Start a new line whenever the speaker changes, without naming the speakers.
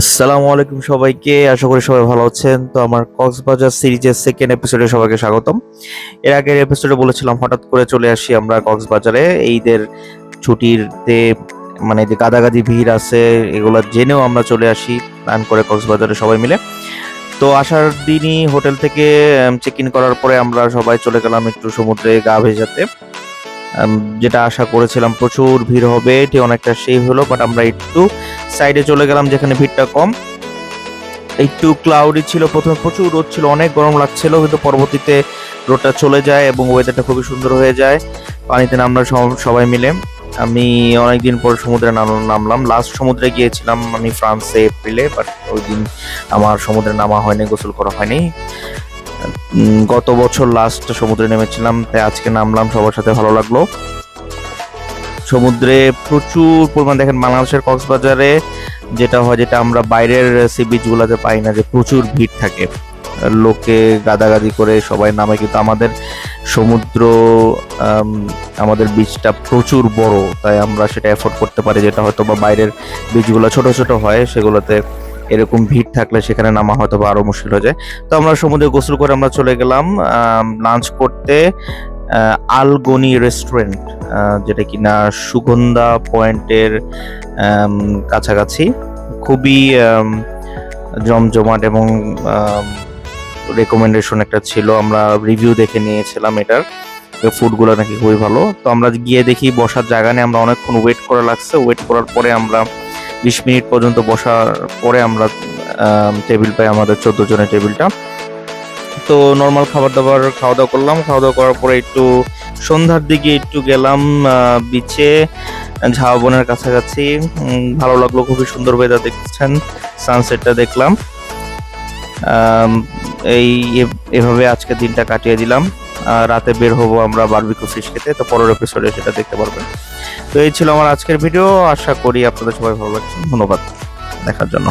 আসসালামু আলাইকুম সবাইকে, আশা করি সবাই ভালো আছেন। তো আমার কক্সবাজার সিরিজের সেকেন্ড এপিসোডে সবাইকে স্বাগতম। এর আগের এপিসোডে বলেছিলাম হঠাৎ করে চলে আসি আমরা কক্সবাজারে। ঈদের ছুটিরতে মানে যে গাদাগাদি ভিড় আছে, এগুলো জেনেও আমরা চলে আসি, প্ল্যান করে কক্সবাজারে সবাই মিলে। তো আসার দিনই হোটেল থেকে চেক ইন করার পরে আমরা সবাই চলে গেলাম একটু সমুদ্রে গা ভেজাতে। যেটা আশা করেছিলাম প্রচুর ভিড় হবে, এটি অনেকটা সেই হলো বাট আমরা একটু সাইডে চলে গেলাম যেখানে ভিড়টা কম। একটু ক্লাউডি ছিল, প্রথমে প্রচুর রোদ ছিল, অনেক গরম লাগছিল, কিন্তু পরবর্তীতে রোদটা চলে যায় এবং ওয়েদারটা খুবই সুন্দর হয়ে যায়। পানিতে নামলাম সবাই মিলে। আমি অনেকদিন পর সমুদ্রে নামলাম। লাস্ট সমুদ্রে গিয়েছিলাম আমি ফ্রান্সে, এপ্রিলে বাট ওই দিন আমার সমুদ্রে নামা হয়নি, গোসল করা হয়নি। গত বছর লাস্ট সমুদ্রে নেমেছিলাম, তাই আজকে নামলাম, সবার সাথে ভালো লাগল। সমুদ্রে প্রচুর পরিমাণ, দেখেন বাংলাদেশের কক্সবাজারে যেটা হয়, যেটা আমরা বাইরের সি বিচগুলোতে পাই না, যে প্রচুর ভিড় থাকে। লোকে গাদাগাদি করে সবাই নামে, কিন্তু আমাদের সমুদ্র আমাদের বিচটা প্রচুর বড়, তাই আমরা সেটা এফোর্ড করতে পারি, যেটা হয়তো বা বাইরের বিচগুলো ছোট ছোট হয়, সেগুলোতে এরকম ভিড় থাকলে সেখানে নামা হয়তো বা আরও মুশকিল হয়ে যায়। তো আমরা সমুদ্রে গোসল করে আমরা চলে গেলাম লাঞ্চ করতে আলগনি রেস্টুরেন্ট যেটা কিনা সুগন্ধা পয়েন্টের কাছাকাছি। খুবই জমজমাট এবং রেকমেন্ডেশন একটা ছিল। আমরা রিভিউ দেখে নিয়েছিলাম এটার। ফুডগুলো নাকি খুবই ভালো। তো আমরা গিয়ে দেখি বসার জায়গা নেই, আমরা অনেকক্ষণ ওয়েট করা লাগছে। ওয়েট করার পরে আমরা বিশ মিনিট পর্যন্ত বসার পরে আমরা টেবিল পাই আমাদের চোদ্দ জনের টেবিলটা। তো নর্মাল খাবার দাবার খাওয়া দাওয়া করলাম। খাওয়া দাওয়া করার পরে একটু সন্ধ্যার দিকে একটু গেলাম বিচে ঝাউ বনের কাছাকাছি। ভালো লাগল, খুবই সুন্দর ওয়েদার দেখছেন সানসেটটা দেখলাম। এই এভাবে আজকে দিনটা কাটিয়ে দিলাম। রাতে বের হব আমরা বারবিকিউ ফিশ খেতে, তো পরের এপিসোডে সেটা দেখতে পারবেন। তো এই ছিল আমার আজকের ভিডিও আশা করি আপনাদের সবাই ভালো লাগছে, ধন্যবাদ, দেখার জন্য।